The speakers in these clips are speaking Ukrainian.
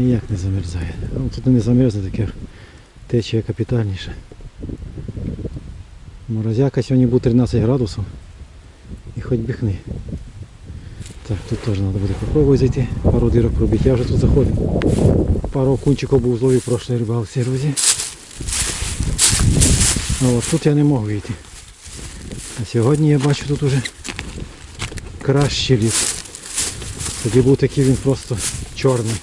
Ніяк не замерзає. Ну, тут не замерзне таке течія капітальніше. Морозяка сьогодні був 13 градусів. І хоч би хни. Так, тут теж треба буде попробувати зайти. Пару дірок пробити. Я вже тут заходив. Пару окунчиків був зловив прошлої рибалці, друзі. А от тут я не можу вийти. А сьогодні я бачу тут уже кращий ліс. Тоді був такий він просто чорний.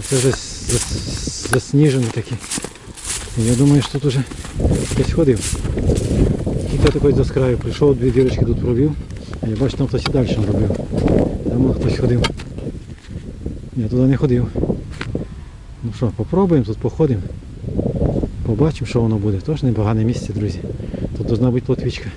А це зас- засніжений такий. І я думаю, що тут уже хтось ходив. Тут я такий з краю прийшов, дві дірочки тут пробив. А я бачу, там хтось і далі робив. Там хтось ходив. Я туди не ходив. Ну що, попробуємо, тут походимо. Побачимо, що воно буде. Тож непогане місце, друзі. Тут повинна бути плотвічка.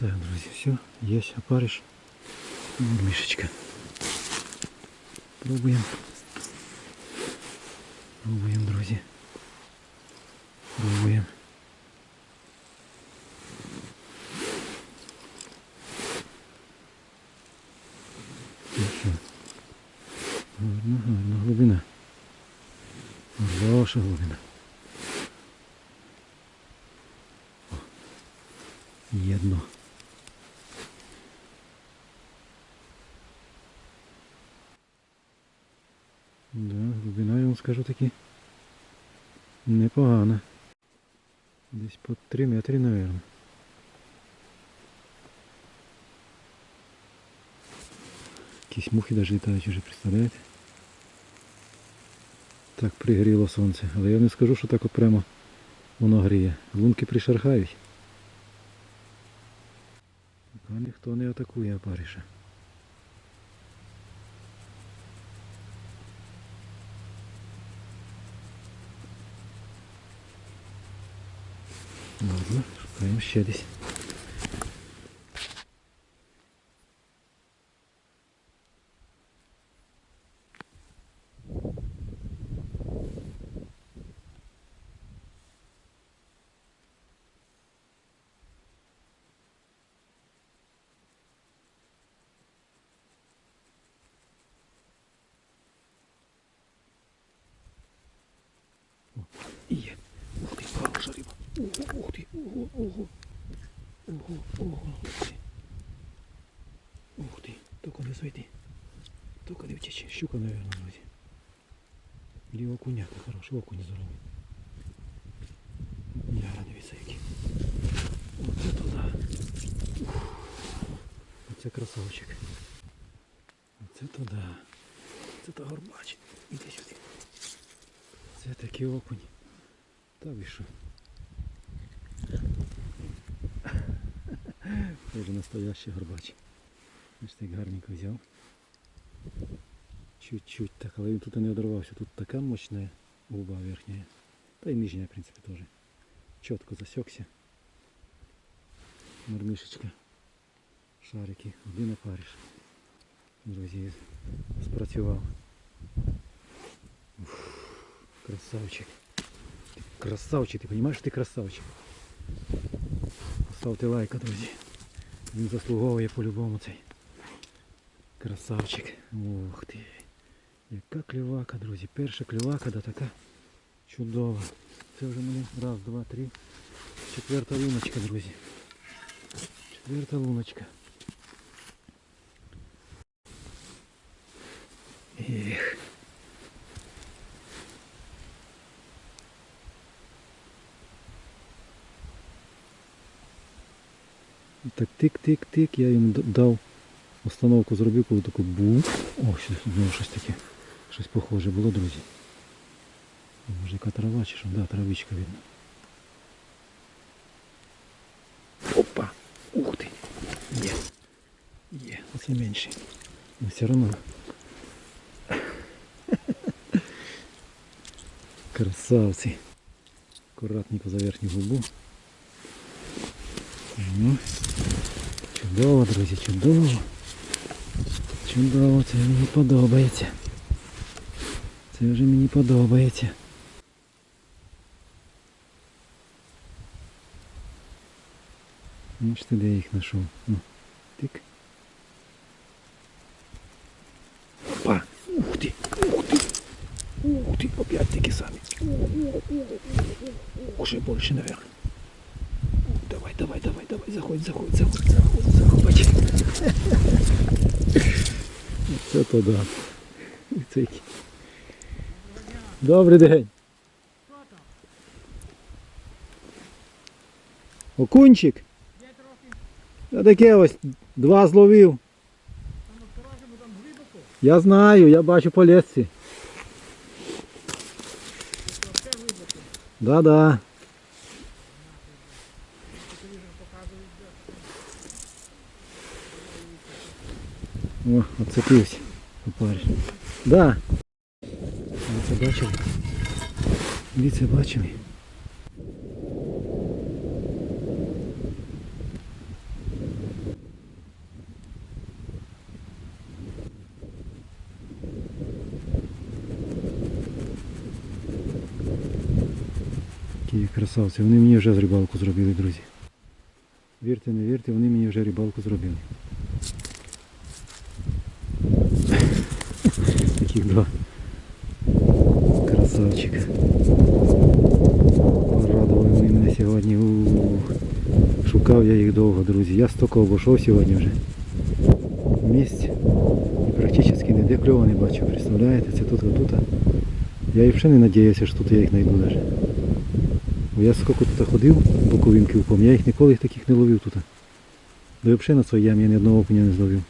Так, друзі, все, є опариш. Мішечка. Пробуємо. Пробуємо, друзі. Пробуємо. Ну що? Гарна, гарна глибина. Хороша глибина. О, Є дно. Да, глибина, я вам скажу таки непогана. Десь по 3 метри, наверное. Якісь мухи навіть літають вже, представляєте? Так пригріло сонце, але я не скажу, що так от прямо воно гріє. Лунки пришархають. Поки ніхто не атакує опариша. Ладно, шукаємо ще десь. Є. Ух ти, хороша риба. Ого, ух ти, ого, ого. Ого, ого, ух ти. Ух ти, зайди. Не втече. Щука, наверное, друзі. Или окуняка, хороший окунь здоровий. Яра, дивіться який. Оце туди. Оце красавчик. Оце туди. Це та горбач. Іди сюди. Це такий окунь. Та ви що? Це вже настоящий горбач. Ось так гарненько взяв. Чуть-чуть так, але він тут і не одорвався. Тут така мощна губа верхня. Та й нижня, в принципі, теж. Чітко засекся. Мормишечка. Шарики. Один опариш. Друзі, спрацював. Уф, красавчик. Ти красавчик, ти розумієш, що ти красавчик. Поставте лайка, друзі. Він заслуговує по-любому цей. Красавчик. Ух ти. Яка клювака, друзі. Перша клювака, да така чудова. Це вже мене раз, два, три. Четверта луночка, друзі. Четверта луночка. Ех. Так тик-тик-тик, я їм д- дав Установку зробив, коли таку бу. О, щось, знову щось таке. Щось похоже було, друзі. Може яка трава чи що? Да, травичка видно. Опа! Ух ти! Є! Є, оце менший. Но все одно. Красавці. Акуратненько за верхню губу. Ну, чудово, друзі, чудово. Чудово, це мені подобається. Це вже мені подобається. Ну ж ти де їх знайшов. Ну, тик. Опа! Ух ти! Ух ти! Ух ти! Опять такі самі. Уже більше наверх. Давай, давай, давай, давай, заходь, заходь, заходь, заходь, заходь. Це то да. Добрий день. Окунчик? Я таке ось два зловив. Я знаю, я бачу по лесці. Да-да. О, оцепився. Опариш. Да. Це бачили? Це бачили? Які красавці. Вони мені вже рибалку зробили, друзі. Вірте, не вірте, вони мені вже рибалку зробили. Таких два красавчика. Порадували вони мене сьогодні. Ух. Шукав я їх довго, друзі. Я стільки обійшов сьогодні вже. Місць. І практично ніде кльова не бачу. Представляєте? Це тут, тут. Я і взагалі не надіявся, що тут я їх знайду навіть. Бо я скільки тут ходив, боковинки упом, я їх ніколи таких не ловив тут. Да і взагалі на своїй ямі я ні одного окуня не зловив.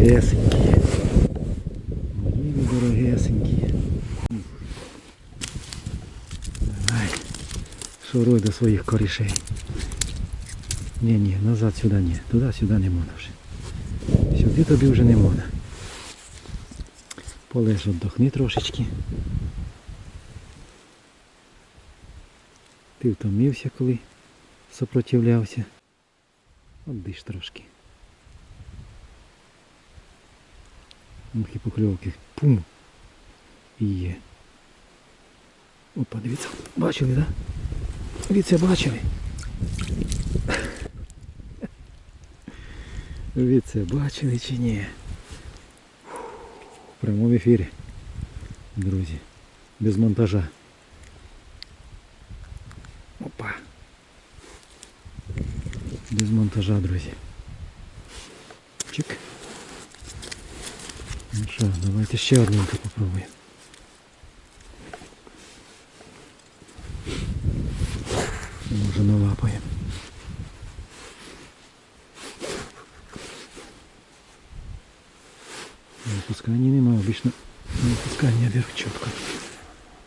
Дорогесенькі. Мої дорогесенькі. Давай. Шуруй до своїх корішей. Ні, ні, назад сюди ні. Туди-сюди не можна вже. Сюди тобі вже не можна. Полеж віддохни трошечки. Ти втомився, коли сопротивлявся. Отдиш трошки. Мухи покльовки. Пум. І є. Опа, дивіться. Бачили, так? Да? Дивіться, бачили. Ви це бачили чи ні? В прямому ефірі, друзі. Без монтажа. Опа. Без монтажа, друзі. Чик. Ну что, давайте ще одненько попробуємо. Може налапаємо. Пускай не немає, обычно. Пускай не вверх четко.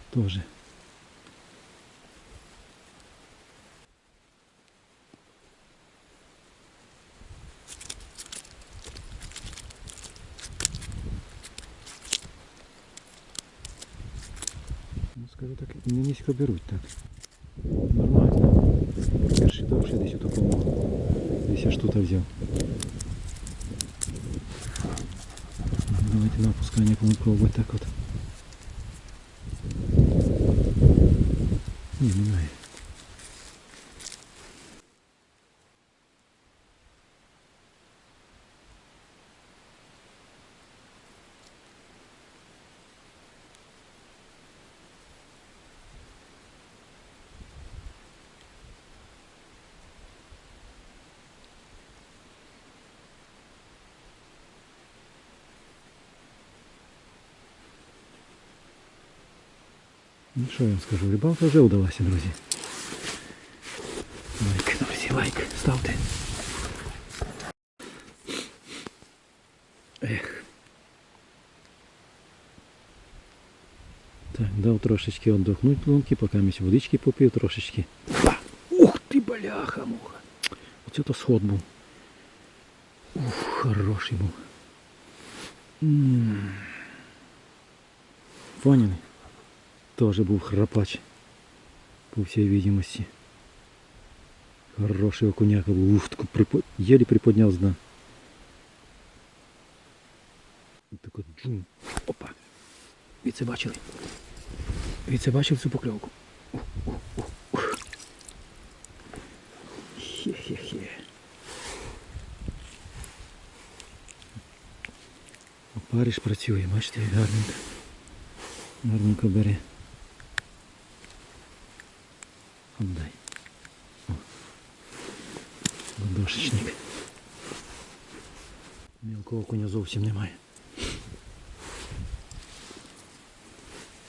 Тоже. Ну, скажу так, не низько беруть так. Нормально. Перший довший десь у такому. Десь аж тут взяв. Давайте на опускание будем пробовать так вот. Не, не знаю. Ну що я вам скажу, рибалка вже вдалася, друзі. Лайк, друзі, лайк, ставте. Ех. Так, дав трошечки віддохнути плунки, поки місь водички попив трошечки. Ба! Ух ти, бляха, муха. Оце то сход був. Ух, хороший був. М. Поняли? Тоже був храпач. По всій видимості. Хороший окуняка був. Припо... еле приподняв з дна. Так от. Опа. Ви це бачили? Ви це бачили цю покльовку? Хе-хе-хе. Опариш працює, бачите, гарненько. Гарненько бере. Отдай. О. Ладошечник. Мілкого коня зовсім немає.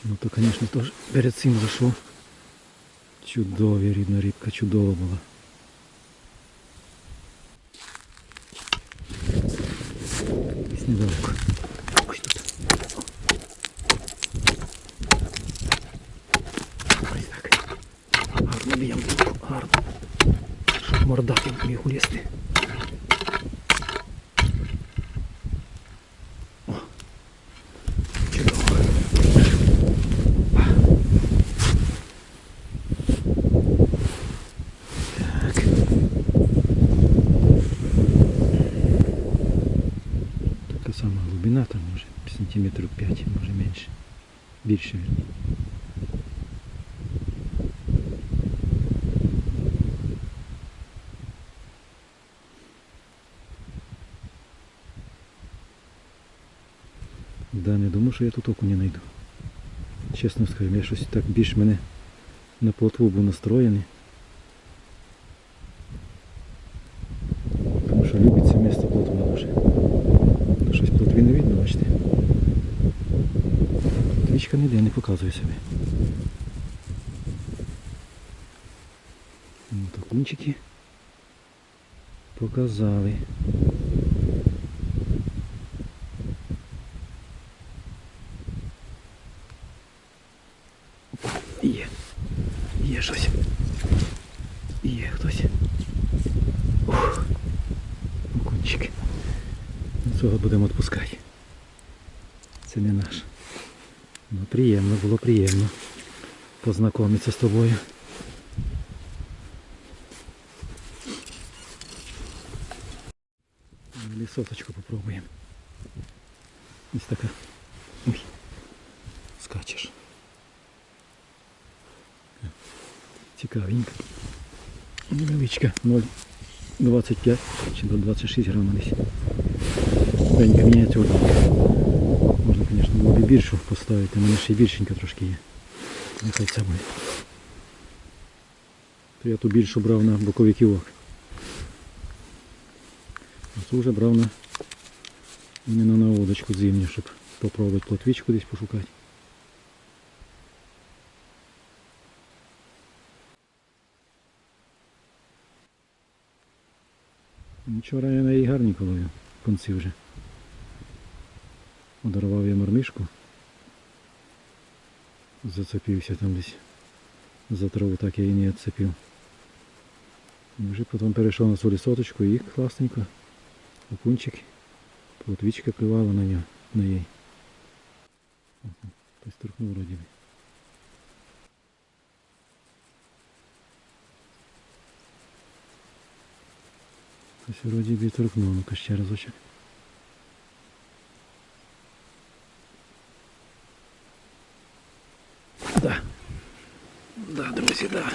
Ну то, звісно, теж перед цим зайшов. Чудові рідна рибка, чудова була. Десь недалеко. Ось тут. Ось так. Гарно б'ємо тут, гарно. Щоб мордати міг улізти. О. Чудово. Так. Така сама глибина, там може сантиметрів 5, може менше. Більше вірні. Да, не думаю, що я тут окуня знайду. Чесно скажу, я щось так більш мене на плотву був настроєний. Тому що любить це місце плотва дуже. Ну, Щось плотви не видно, бачите. Не показує себе. Ну, показали. Є. Є щось. Є хтось. Ух. Ну, Цього будемо відпускати. Це не наш. Ну приємно, було приємно познайомитися з тобою. Лісоточку попробуємо. Ось така. Ой. Скачеш. Цікавенько. Невеличка, 0,25 чи до 26 грамів десь. Пенька мініатюрна. Можна, звісно, було б більшу поставити, у мене ще й більшенька трошки є. Нехай це буде. То я ту більшу брав на боковий ківок. А цю вже брав на іменно на удочку зимню, щоб попробувати плотвічку десь пошукати. Вчора я на її гарненько ловив, в конці вже. Одарував я мармишку. Зацепився там десь. За траву так я і не відцепив. І вже потім перейшов на свою соточку і класненько. Окунчик. Плотвічка клювала на нього, на їй. Хтось торкнув вроді Хтось вроді би ну-ка ще разочок. Да. Да, друзі, да.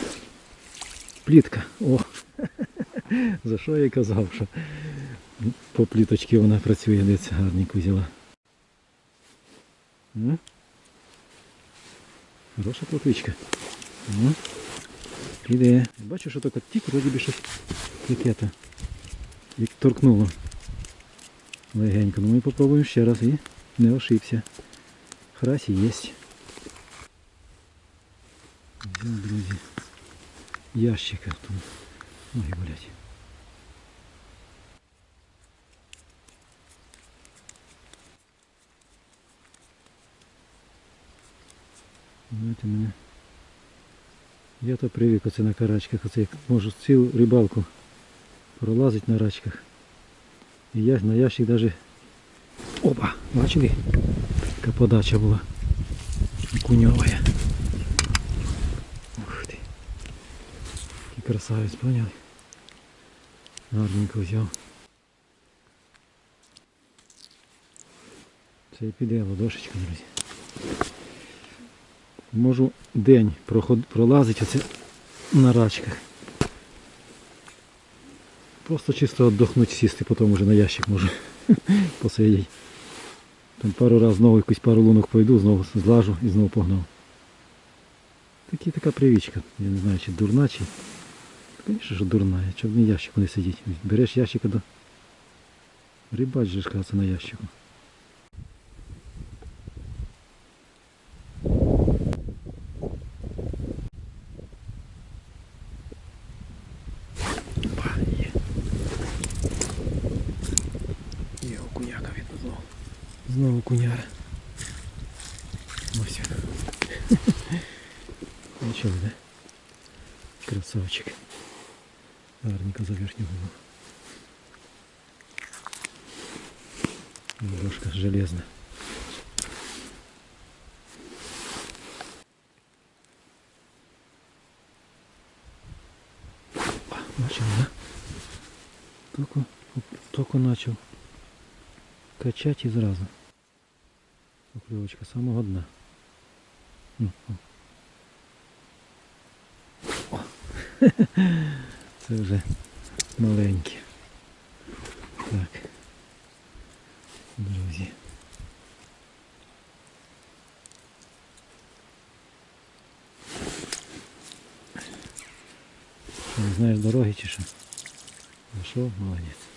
Плітка. О! За що я й казав, що по пліточці вона працює, десь гарненько взяла. Хороша плотвичка. Іде. Бачу, що таке тік, вроді би щось яке-то. Як торкнуло. Легенько. Ну ми попробуємо ще раз і не ошибся. Храсі є. Взяв, друзі. Ящика тут. Ноги болять. Знаєте мене. Я то привик оце на карачках, оце як можу цілу рибалку пролазить на рачках. І я на ящик навіть... Опа! Бачили? Яка подача була. Куньова. Ух ти. Який красавець, поняли? Гарненько взяв. Це і піде ладошечка, друзі. Можу день пролазити оце на рачках. Просто чисто віддохнути, сісти, потім вже на ящик можу посидіти. Там пару разів знову якусь пару лунок пойду, знову злажу і знову погнав. Такі така привічка. Я не знаю, чи дурна, чи. Звісно, що дурна, чого в ящику не сидіть. Береш ящика до. Рибач же ж на ящику. Нічого, да? Красавчик. Гарненько за верхню голову. Ладошка железная. Начал, да? Только, только начал качать и сразу. Поклевочка самого дна. Ну, Це вже маленькі. Так. Друзі. Не знаєш дороги чи що? Зайшов, молодець.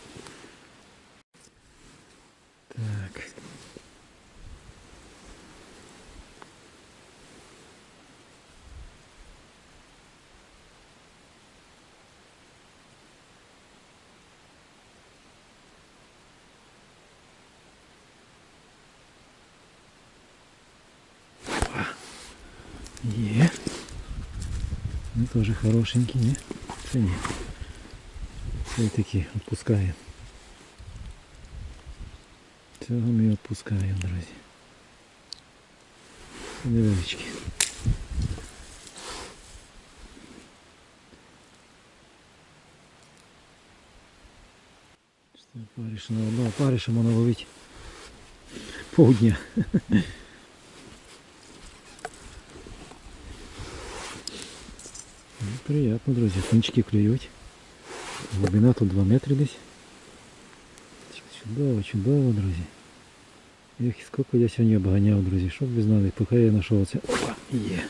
Ну теж хорошенький, ні? Це ні. Це такі відпускаємо. Цього ми відпускаємо, друзі. Це невеличкі. Що Паріша на одного паріша можна ловити півдня. Приятно, друзі, кончики клюють. Глибина тут 2 метри десь. Чудово, чудово, друзі. Ех, скільки я сьогодні обганяв, друзі, щоб ви знали, поки я знайшов. Опа, є.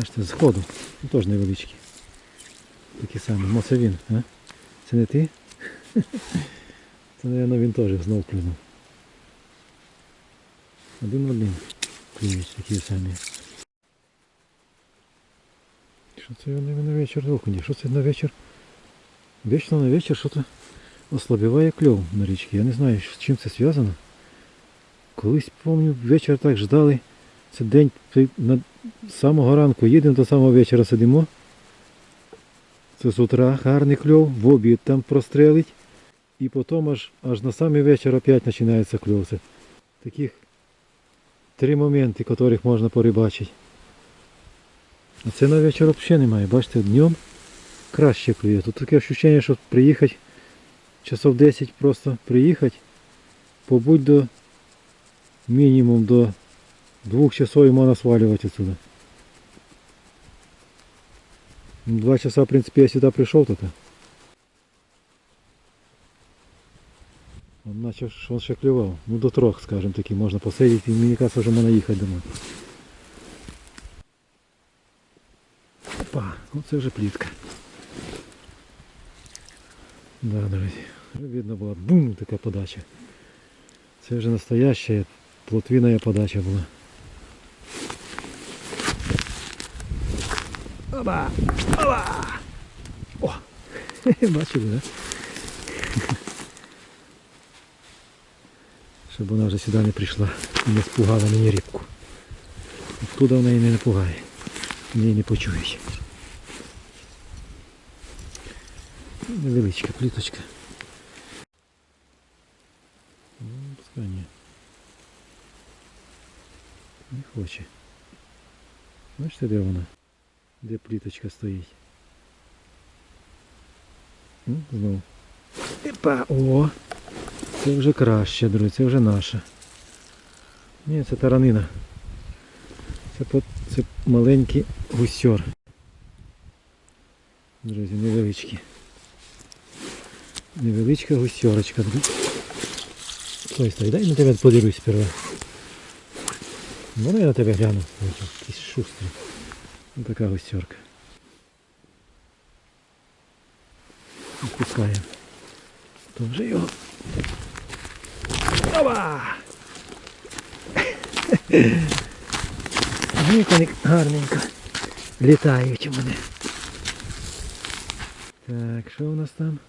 Аж це зходу. Ну, теж невеличкі. Такі самі. Мо це він, а? Це не ти? Це, мабуть, він теж знов клюнув. Один в один. Клюють такі самі. Що це вони на вечір окуні? Що це на вечір? Вічно на вечір що то ослабіває кльов на річці. Я не знаю, з чим це зв'язано. Колись, пам'ятаю, вечір так ждали. Це день на самого ранку їдемо до самого вечора сидимо. Це з утра гарний кльов, в обід там прострелить. І потім аж, аж на самий вечір опять починається кльов. Це таких три моменти, яких можна порибачити. А це на вечір взагалі немає. Бачите, днем краще клює. Тут таке відчуття, що приїхати часов 10 просто приїхати, побудь до мінімум до двох часов і можна свалювати отсюда. Ну, Два часа, в принципі, я сюди прийшов тут. Он наче що він ще клював. Ну до трьох, скажімо таки, можна посидіти і мені кажется, вже можна їхати домой. Опа, оце вже плітка. Да, друзі. Видно була бум така подача. Це вже настоящая плотвіна подача була. Оба! Оба! О! Бачили, да? Щоб вона вже сюди не прийшла і не спугала мені рибку. Оттуда в неї не напугає. Неї не почують. Невеличка пліточка. Ну, пускай ні. Не хоче. Бачите, де вона? Де пліточка стоїть? Ну, знову. Епа, о! Це вже краще, друзі, це вже наша. Ні, це таранина. Це, це маленький гусьор. Друзі, невеличкі. Невеличка гусьорочка. друзі. Стой, стой, дай на тебе подивлюсь сперва. Можна я на тебе гляну? Ой, Якийсь шустрий. Ось така гусьорка. Відпускаємо. То вже його. Опа! Як вони гарненько літають у мене. Так, що у нас там?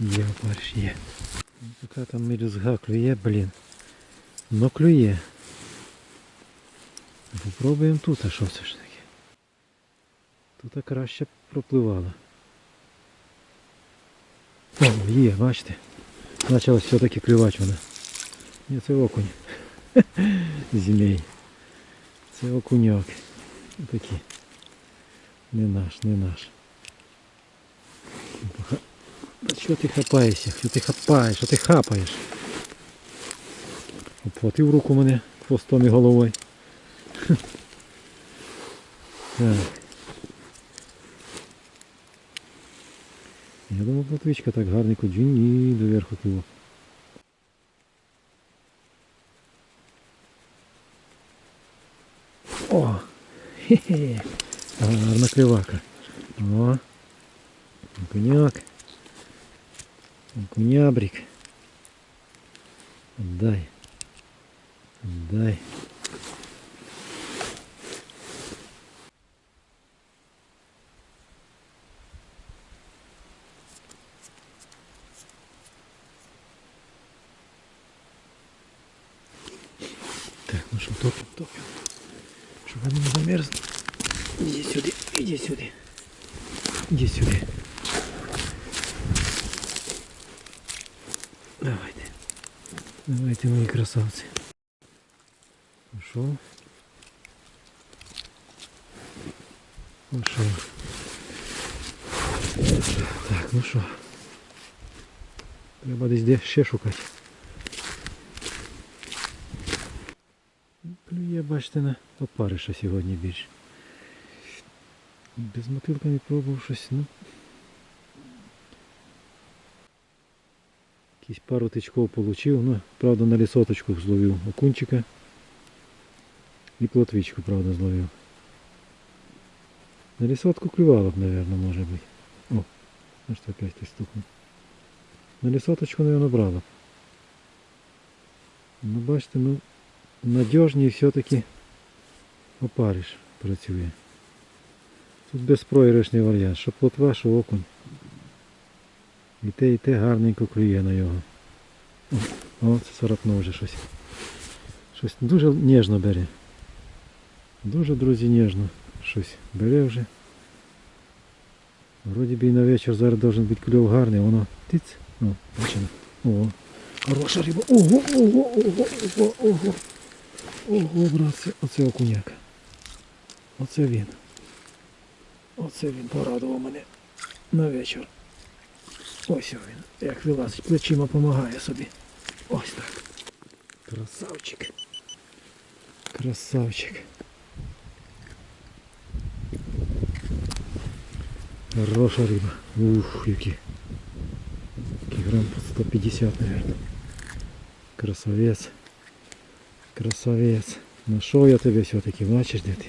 Є опариш, є. Яка там мелюзга клює, блін. Ну клює. Попробуємо тут, а що це ж таке? Тут краще пропливало. О, є, бачите. Почала все-таки клювати вона. Ні, це окунь. Змій. Це окуньок. Такі. Не наш, не наш. Поха- Та що ти хапаєшся? Що ти хапаєш? Що ти хапаєш? Обхватив руку мене хвостом і головою. Так. Я думав, плотвичка так гарненько джині доверху клював. О! Хе-хе! Гарна клевака. О! Окуняк. Окунябрик. Отдай. Отдай. Давайте. Давайте, мої красавці. Пішов. Пішов. Так, ну що. Треба десь де ще шукати. Клює, бачите, на опариша сьогодні більше. Без мотилка не пробував щось, ну. Якісь пару тичков получив, ну, правда на лісоточку зловив окунчика. І плотвичку, правда, зловив. На лісотку клювало б, наверное, може бути. О, аж опять ти стукнув. На лісоточку, наверное, брало б. Ну, бачите, ну, надіжній все-таки опариш працює. Тут безпроіграшний варіант, що плотва, що окунь. І те, і те гарненько клює на його. О, це царапнув вже щось. Щось дуже ніжно бере. Дуже, друзі, ніжно щось бере вже. Вроді би і на вечір зараз должен бути кльов гарний, воно тиць. О, бачимо. О, хороша риба. Ого, ого, ого, ого, ого. Ого, братці, оце окуняка. Оце він. Оце він порадував мене на вечір. Ось він, як вилазить, плечима допомагає собі. Ось так. Красавчик. Красавчик. Хороша риба. Ух, які. Кілограм по 150, наверное. Красавець. Красавець. Нашов я тебе все-таки, бачиш де ти?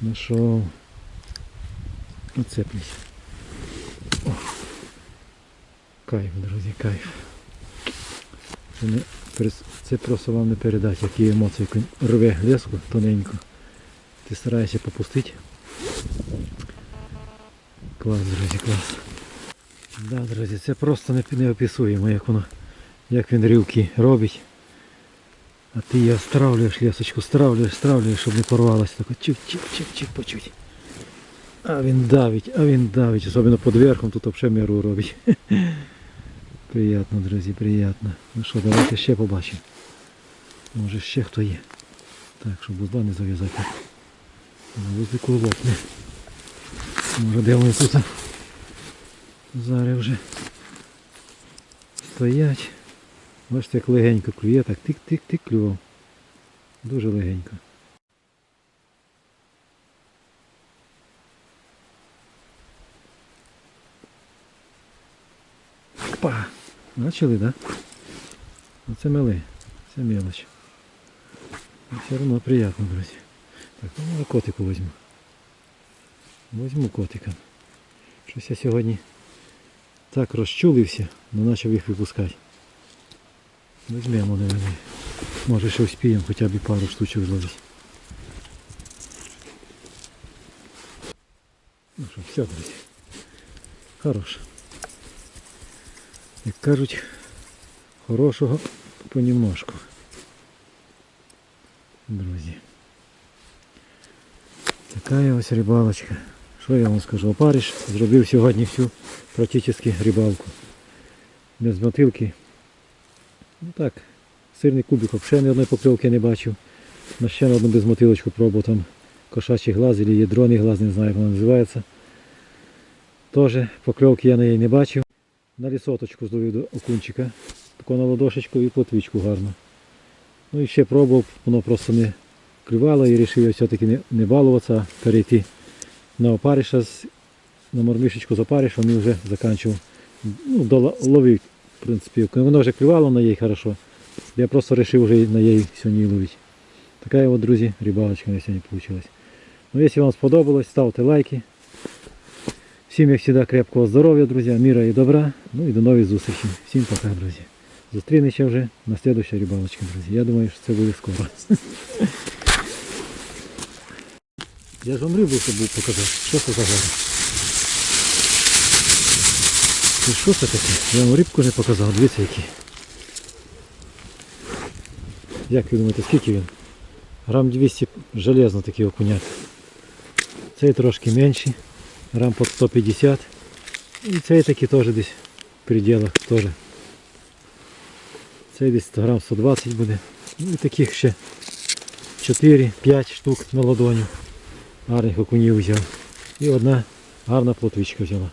Нашов. Оцеплюсь. Кайф, друзі, кайф. Це, просто вам не передати, які емоції рве леску тоненько. Ти стараєшся попустити. Клас, друзі, клас. Да, друзі, це просто не, неописуємо, як воно, як він рівки робить. А ти її стравлюєш, лесочку, стравлюєш, стравлюєш, щоб не порвалося. Так чик-чик-чик-чик по чуть. А він давить, а він давить, особливо під верхом тут взагалі миру робить. Приятно, друзі, приятно. Ну що, давайте ще побачимо. Може ще хто є. Так, щоб бузба не зав'язати. На вузику лопне. Може де вони тут зараз вже стоять. Бачите, як легенько клює, так тик-тик-тик клював. Дуже легенько. Так? Да? Оце милий, це мелоч. Ну, Все одно приємно, друзі. Так, ну котику візьму. Візьму котика. Щось я сьогодні так розчулився, не почав їх випускати. Візьмемо, наверное. Може ще успіємо хоча б пару штучок зловити. Ну що, все, друзі. Хорош. Як кажуть, хорошого понемножку. Друзі. Така ось рибалочка. Що я вам скажу? Опариш зробив сьогодні всю практично рибалку. Без мотилки. Ну так, сирний кубик взагалі ні одної покльовки не бачив. На ще на одну безмотилочку пробував там кошачий глаз або ядроний глаз, не знаю як воно називається. Теж покльовки я на неї не бачив. На лісоточку зловив до окунчика. Таку на ладошечку і плотвичку гарно. Ну і ще пробував, воно просто не клювало і вирішив я все-таки не, не балуватися, а перейти на опариша, на мормишечку з опаришем і вже закінчив. Ну, ловив, в принципі. Воно вже клювало на їй хорошо. Я просто вирішив вже на їй сьогодні ловити. Така от, друзі, рибалочка на сьогодні вийшла. Ну, якщо вам сподобалось, ставте лайки. Всім, як завжди, крепкого здоров'я, друзі, міра і добра. Ну і до нових зустрічей. Всім пока, друзі. Зустрінемося вже на слідущій рибалочці, друзі. Я думаю, що це буде скоро. Я ж вам рибу забув показати. Що це за гора? Що це таке? Я вам рибку не показав, дивіться які. Як ви думаєте, скільки він? Грам 200 железно такі окуняти. Цей трошки менший, грам по 150. І цей такий теж десь в пределах теж. Цей десь грам 120 буде. Ну і таких ще 4-5 штук на ладоні. Гарних окунів взяв. І одна гарна плотвичка взяла.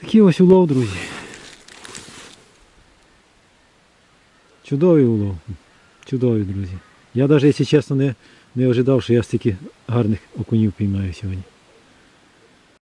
Такий ось улов, друзі. Чудовий улов. Чудовий, друзі. Я навіть, якщо чесно, не, не ожидав, що я стільки гарних окунів піймаю сьогодні.